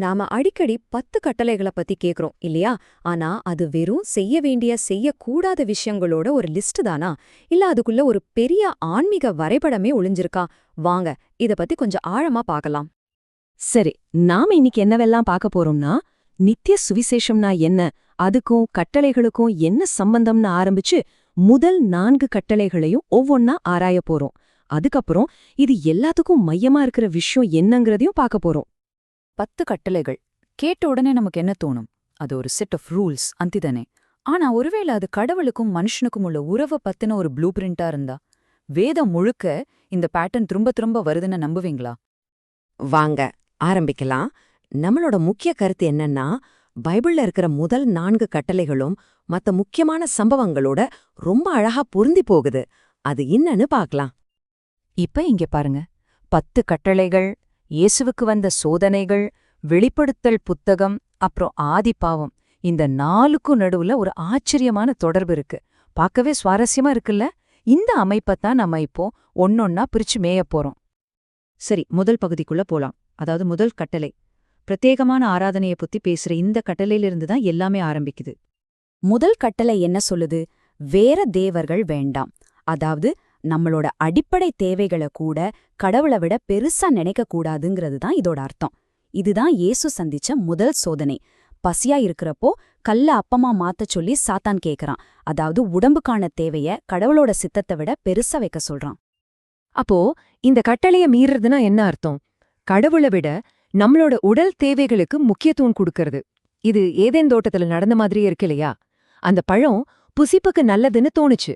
நாம அடிக்கடி பத்து கட்டளைகளை பத்தி கேக்குறோம் இல்லையா? ஆனா அது வெறும் செய்ய வேண்டிய செய்யக்கூடாத விஷயங்களோட ஒரு லிஸ்ட் தானா? இல்ல அதுக்குள்ள ஒரு பெரிய ஆன்மீக வரைபடமே ஒளிஞ்சிருக்கா? வாங்க இத பத்தி கொஞ்சம் ஆழமா பார்க்கலாம் சரி நாம இன்னைக்கு என்னவெல்லாம் பார்க்க போறோம்னா நித்திய சுவிசேஷம்னா என்ன? அதுக்கும் கட்டளைகளுக்கும் என்ன சம்பந்தம்னு ஆரம்பிச்சு முதல் நான்கு கட்டளைகளையும் ஒவ்வொன்னா ஆராய போறோம். அதுக்கப்புறம் இது எல்லாத்துக்கும் மையமா இருக்கிற விஷயம் என்னங்கறதையும் பார்க்க போறோம். பத்து கட்டளைகள். கேட்ட உடனே நமக்கு என்ன தோணும்? அது ஒரு செட் ஆஃப் ரூல்ஸ் அந்திதானே? ஆனா ஒருவேளை அது கடவுளுக்கும் மனுஷனுக்கும் உள்ள உறவை பத்தின ஒரு ப்ளூ பிரிண்டா இருந்தா வேதம் முழுக்க இந்த பேட்டர்ன் திரும்ப திரும்ப வருதுன்னு நம்புவீங்களா? வாங்க ஆரம்பிக்கலாம். நம்மளோட முக்கிய கருத்து என்னன்னா பைபிள்ல இருக்கிற முதல் நான்கு கட்டளைகளும் மத்த முக்கியமான சம்பவங்களோட ரொம்ப அழகா பொருந்தி போகுது. அது என்னன்னு பார்க்கலாம். இப்ப இங்க பாருங்க. பத்து கட்டளைகள் இயேசுவுக்கு வந்த சோதனைகள் வெளிப்படுத்தல் புத்தகம் அப்புறம் ஆதிப்பாவம் இந்த நாலுக்கும் நடுவுல ஒரு ஆச்சரியமான தொடர்பு இருக்கு. பார்க்கவே சுவாரஸ்யமா இருக்குல்ல? இந்த அமைப்பத்தான் நம்ம இப்போ ஒன்னொன்னா பிரிச்சு மேயப் போறோம். சரி முதல் பகுதிக்குள்ள போலாம். அதாவது முதல் கட்டளை. பிரத்யேகமான ஆராதனைய பத்தி பேசுற இந்த கட்டளையிலிருந்து தான் எல்லாமே ஆரம்பிக்குது. முதல் கட்டளை என்ன சொல்லுது? வேற தேவர்கள் வேண்டாம். அதாவது நம்மளோட அடிப்படை தேவைகளை கூட கடவுளை விட பெருசா நினைக்க கூடாதுங்கிறது தான் இதோட அர்த்தம். இதுதான் இயேசு சந்திச்ச முதல் சோதனை. பசியா இருக்கிறப்போ கல்ல அப்பமா மாத்தச் சொல்லி சாத்தான் கேக்குறான். அதாவது உடம்புக்கான தேவைய கடவுளோட சித்தத்தை விட பெருசா வைக்க சொல்றான். அப்போ இந்த கட்டளைய மீறதுனா என்ன அர்த்தம்? கடவுளை விட நம்மளோட உடல் தேவைகளுக்கு முக்கியத்துவம் கொடுக்கறது. இது ஏதேன் தோட்டத்துல நடந்த மாதிரியே இருக்கு இல்லையா? அந்த பழம் புசிப்புக்கு நல்லதுன்னு தோணுச்சு.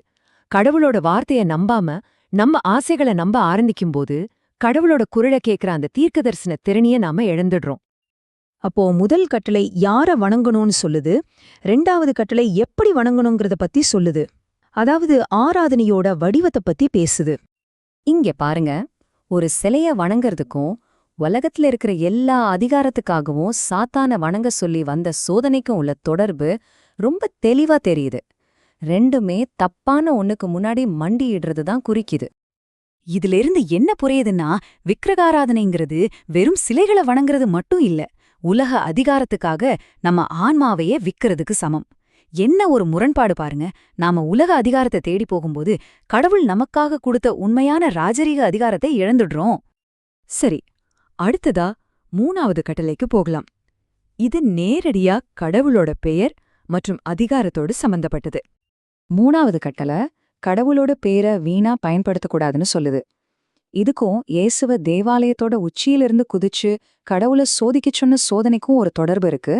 கடவுளோட வார்த்தைய நம்பாம நம்ம ஆசைகளை நம்ப ஆரம்பிக்கும்போது கடவுளோட குரலை கேக்குற அந்த தீர்க்கதரிசன திறனிய நாம இழந்துடுறோம். அப்போ முதல் கட்டளை யார வணங்கணும்னு சொல்லுது? ரெண்டாவது கட்டளை எப்படி வணங்கணுங்கிறத பத்தி சொல்லுது. அதாவது ஆராதனையோட வடிவத்தை பத்தி பேசுது. இங்க பாருங்க. ஒரு சிலைய வணங்கறதுக்கும் உலகத்துல இருக்கிற எல்லா அதிகாரத்துக்காகவும் சாத்தான வணங்க சொல்லி வந்த சோதனைக்கும் உள்ள தொடர்பு ரொம்ப தெளிவா தெரியுது. ரெண்டுமே தப்பான ஒண்ணுக்கு முன்னாடி மண்டியிடுறது தான் குறிக்குது. இதிலிருந்து என்ன புரியுதுன்னா விக்கிரகாராதனைங்கிறது வெறும் சிலைகளை வணங்குறது மட்டும் இல்ல உலக அதிகாரத்துக்காக நம்ம ஆன்மாவையே விக்கிறதுக்கு சமம். என்ன ஒரு முரண்பாடு பாருங்க நாம உலக அதிகாரத்தை தேடி போகும்போது கடவுள் நமக்காக கொடுத்த உண்மையான ராஜரீக அதிகாரத்தை இழந்துடுறோம். சரி அடுத்ததா மூணாவது கட்டளைக்கு போகலாம். இது நேரடியா கடவுளோட பெயர் மற்றும் அதிகாரத்தோடு சம்பந்தப்பட்டது. மூணாவது கட்டள கடவுளோட பேரை வீணா பயன்படுத்தக்கூடாதுன்னு சொல்லுது. இதுக்கும் இயேசுவ தேவாலயத்தோட உச்சியிலிருந்து குதிச்சு கடவுளை சோதிக்க சொன்ன சோதனைக்கும் ஒரு தொடர்பு இருக்கு.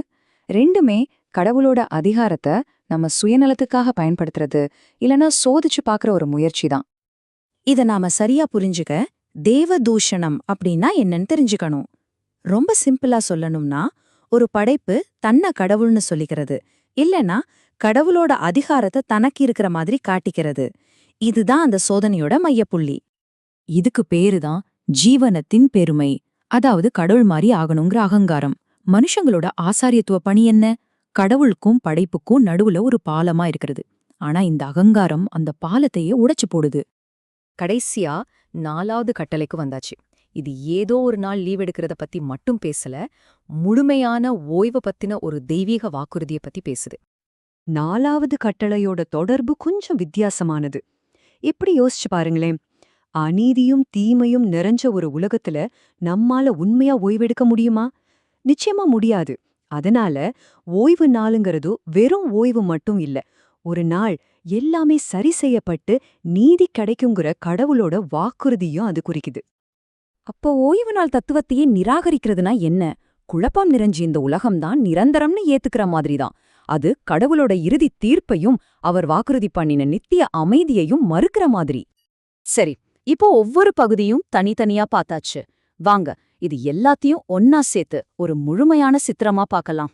ரெண்டுமே கடவுளோட அதிகாரத்தை நம்ம சுயநலத்துக்காக பயன்படுத்துறது இல்லனா சோதிச்சு பார்க்கற ஒரு முயற்சி தான். இத நாம சரியா புரிஞ்சுக்க தேவ தூஷணம் அப்படின்னா என்னன்னு தெரிஞ்சுக்கணும். ரொம்ப சிம்பிளா சொல்லணும்னா ஒரு படைப்பு தன்னை கடவுள்னு சொல்லிக்கிறது. இல்லனா கடவுளோட அதிகாரத்தை தனக்கு இருக்கிற மாதிரி காட்டிக்கிறது. இதுதான் அந்த சோதனையோட மையப்புள்ளி. இதுக்கு பேருதான் ஜீவனத்தின் பெருமை. அதாவது கடவுள் மாதிரி ஆகணுங்கிற அகங்காரம். மனுஷங்களோட ஆசாரியத்துவ பணி என்ன? கடவுளுக்கும் படைப்புக்கும் நடுவுல ஒரு பாலமா இருக்கிறது. ஆனா இந்த அகங்காரம் அந்த பாலத்தையே உடைச்சு போடுது. கடைசியா நாலாவது கட்டளைக்கு வந்தாச்சு. இது ஏதோ ஒரு நாள் லீவ் எடுக்கிறத பத்தி மட்டும் பேசல முழுமையான ஓய்வு பத்தின ஒரு தெய்வீக வாக்குறுதிய பத்தி பேசுது. நாலாவது கட்டளையோட தொடர்பு கொஞ்சம் வித்தியாசமானது. எப்படி யோசிச்சு பாருங்களேன் அநீதியும் தீமையும் நிறைஞ்ச ஒரு உலகத்துல நம்மால உண்மையா ஓய்வெடுக்க முடியுமா? நிச்சயமா முடியாது. அதனால ஓய்வு நாளுங்கிறது வெறும் ஓய்வு மட்டும் இல்ல ஒரு நாள் எல்லாமே சரி செய்யப்பட்டு நீதி கிடைக்குங்கிற கடவுளோட வாக்குறுதியும் அது குறிக்குது. அப்போ ஓய்வு நாள் தத்துவத்தையே நிராகரிக்கிறதுனா என்ன? குழப்பம் நிறைஞ்ச இந்த உலகம்தான் நிரந்தரம்னு ஏத்துக்கிற மாதிரிதான். அது கடவுளோட இறுதி தீர்ப்பையும் அவர் வாக்குறுதி பண்ணின நித்திய அமைதியையும் மறுக்கிற மாதிரி. சரி இப்போ ஒவ்வொரு பகுதியும் தனித்தனியா பார்த்தாச்சு. வாங்க இது எல்லாத்தையும் ஒன்னா சேர்த்து ஒரு முழுமையான சித்திரமா பார்க்கலாம்.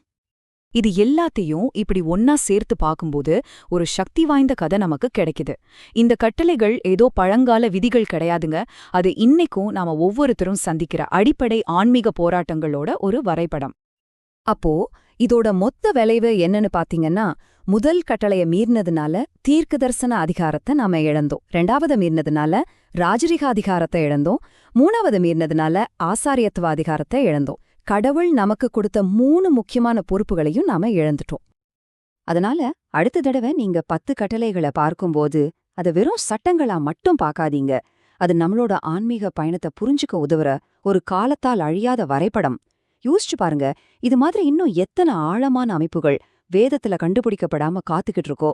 இது எல்லாத்தையும் இப்படி ஒன்னா சேர்த்து பார்க்கும்போது ஒரு சக்தி வாய்ந்த கதை நமக்கு கிடைக்குது. இந்த கட்டளைகள் ஏதோ பழங்கால விதிகள் கிடையாதுங்க. அது இன்னைக்கும் நாம ஒவ்வொருத்தரும் சந்திக்கிற அடிப்படை ஆன்மீக போராட்டங்களோட ஒரு வரைபடம். அப்போ இதோட மொத்த விளைவு என்னன்னு பாத்தீங்கன்னா முதல் கட்டளைய மீறினதுனால தீர்க்க தரிசன அதிகாரத்தை நாம இழந்தோம். ரெண்டாவது மீறினதுனால ராஜரிக அதிகாரத்தை இழந்தோம். மூணாவது மீறினதுனால ஆசாரியத்துவ அதிகாரத்தை இழந்தோம். கடவுள் நமக்கு கொடுத்த மூணு முக்கியமான பொறுப்புகளையும் நாம இழந்துட்டோம். அதனால அடுத்த தடவை நீங்க பத்து கட்டளைகளை பார்க்கும்போது அத வெறும் சட்டங்களா மட்டும் பார்க்காதீங்க. அது நம்மளோட ஆன்மீக பயணத்தை புரிஞ்சுக்க உதவுற ஒரு காலத்தால் அழியாத வரைபடம். யோசிச்சு பாருங்க இது மாதிரி இன்னும் எத்தனை ஆழமான அமைப்புகள் வேதத்துல கண்டுபிடிக்கப்படாம காத்துக்கிட்டு இருக்கோ?